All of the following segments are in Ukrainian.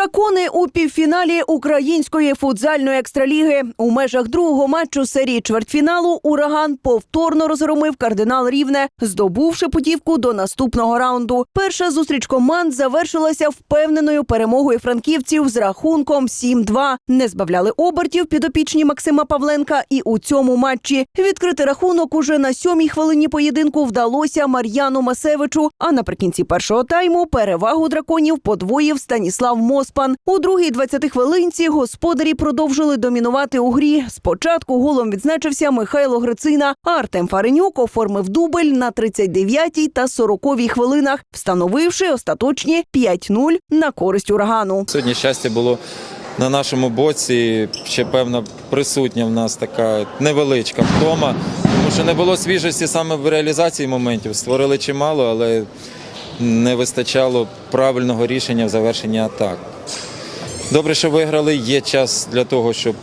Дракони у півфіналі української футзальної екстраліги у межах другого матчу серії чвертьфіналу ураган повторно розгромив кардинал Рівне, здобувши путівку до наступного раунду. Перша зустріч команд завершилася впевненою перемогою франківців з рахунком 7-2. Не збавляли обертів підопічні Максима Павленка. І у цьому матчі відкрити рахунок уже на сьомій хвилині поєдинку вдалося Мар'яну Масевичу. А наприкінці першого тайму перевагу драконів подвоїв Станіслав Моспан. У другій 20 хвилинці господарі продовжили домінувати у грі. Спочатку голом відзначився Михайло Грицина, Артем Фаренюк оформив дубль на 39-й та 40-й хвилинах, встановивши остаточні 5-0 на користь урагану. Сьогодні щастя було на нашому боці. Ще певна присутня в нас така невеличка втома, тому що не було свіжості саме в реалізації моментів. Створили чимало, але не вистачало правильного рішення в завершенні атак. Добре, що виграли. Є час для того, щоб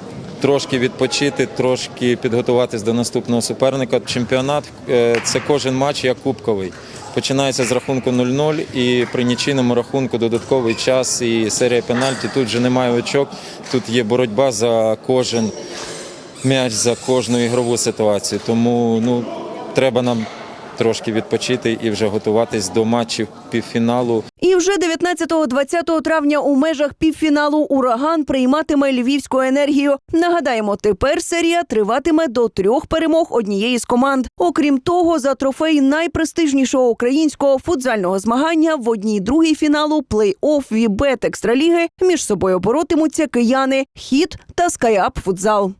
трошки відпочити, трошки підготуватись до наступного суперника. Чемпіонат е, це кожен матч як кубковий. Починається з рахунку 0-0 і при нічийному рахунку додатковий час і серія пенальті. Тут вже немає очок, тут є боротьба за кожен м'яч, за кожну ігрову ситуацію. Тому ну, треба нам трошки відпочити і вже готуватись до матчів півфіналу. І вже 19-20 травня у межах півфіналу ураган прийматиме львівську енергію. Нагадаємо, тепер серія триватиме до трьох перемог однієї з команд. Окрім того, за трофей найпрестижнішого українського футзального змагання в одній другій фіналу плей-офф Вібет Екстраліги між собою боротимуться кияни Хіт та Скайап Футзал.